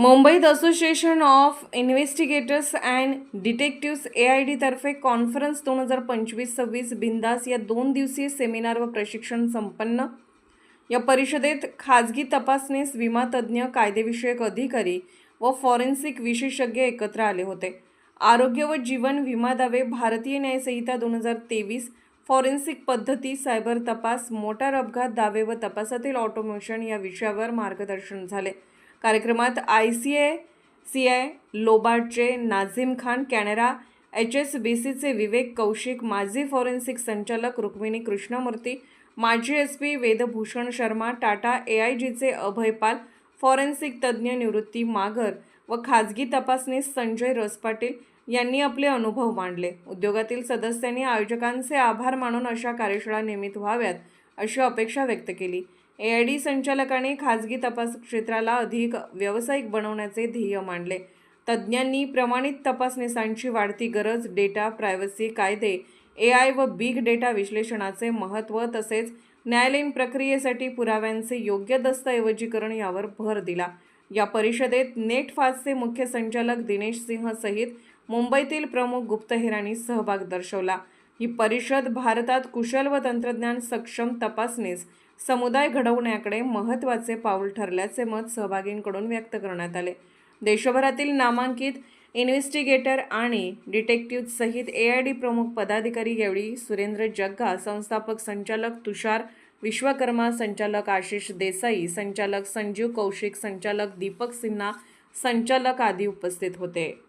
मुंबईत association of investigators and detectives A I डीतर्फे conference दोन हजार पंचवीस सव्वीस बिंदास या दोन दिवसीय सेमिनार व प्रशिक्षण संपन्न. या परिषदेत खाजगी तपासणीस विमा तज्ज्ञ कायदेविषयक अधिकारी व फॉरेन्सिक विशेषज्ञ एकत्र आले होते. आरोग्य व जीवन विमा दावे भारतीय न्यायसंहिता दोन हजार तेवीस फॉरेन्सिक पद्धती सायबर तपास मोटार अपघात दावे व तपासातील ऑटोमेशन या विषयावर मार्गदर्शन झाले. कार्यक्रमात I C A C I लोबार्टचे Nazim Khan Canara H S B सीचे विवेक कौशिक माजी फॉरेन्सिक संचालक रुक्मिणी कृष्णमूर्ती माजी S P Vedbhushan Sharma Tata A I जीचे अभय पाल फॉरेन्सिक तज्ज्ञ निवृत्ती मागर व खाजगी तपासणीस संजय रसपाटील यांनी आपले अनुभव मांडले. उद्योगातील सदस्यांनी आयोजकांचे आभार मानून अशा कार्यशाळा नियमित व्हाव्यात अशी अपेक्षा व्यक्त केली. ए आय डी संचालकाने खाजगी तपास क्षेत्राला अधिक व्यावसायिक बनवण्याचे ध्येय मांडले. तज्ज्ञांनी प्रमाणित तपासनिसांची वाढती गरज डेटा प्रायव्हसी कायदे ए आय व बिग डेटा विश्लेषणाचे महत्त्व तसेच न्यायालयीन प्रक्रियेसाठी पुराव्यांचे योग्य दस्तऐवजीकरण यावर भर दिला. या परिषदेत नेट फास्टचे मुख्य संचालक दिनेश सिंह सहित मुंबईतील प्रमुख गुप्तहेरांनी सहभाग दर्शवला. ही परिषद भारतात कुशल व तंत्रज्ञान सक्षम तपासणीस समुदाय घडवण्याकडे महत्त्वाचे पाऊल ठरल्याचे मत सहभागींकडून व्यक्त करण्यात आले. देशभरातील नामांकित इन्व्हेस्टिगेटर आणि डिटेक्टिव्हसहित ए आय डी प्रमुख पदाधिकारी यावेळी सुरेंद्र जग्गा संस्थापक संचालक तुषार विश्वकर्मा संचालक आशिष देसाई संचालक संजीव कौशिक संचालक दीपक सिन्हा संचालक आदी उपस्थित होते.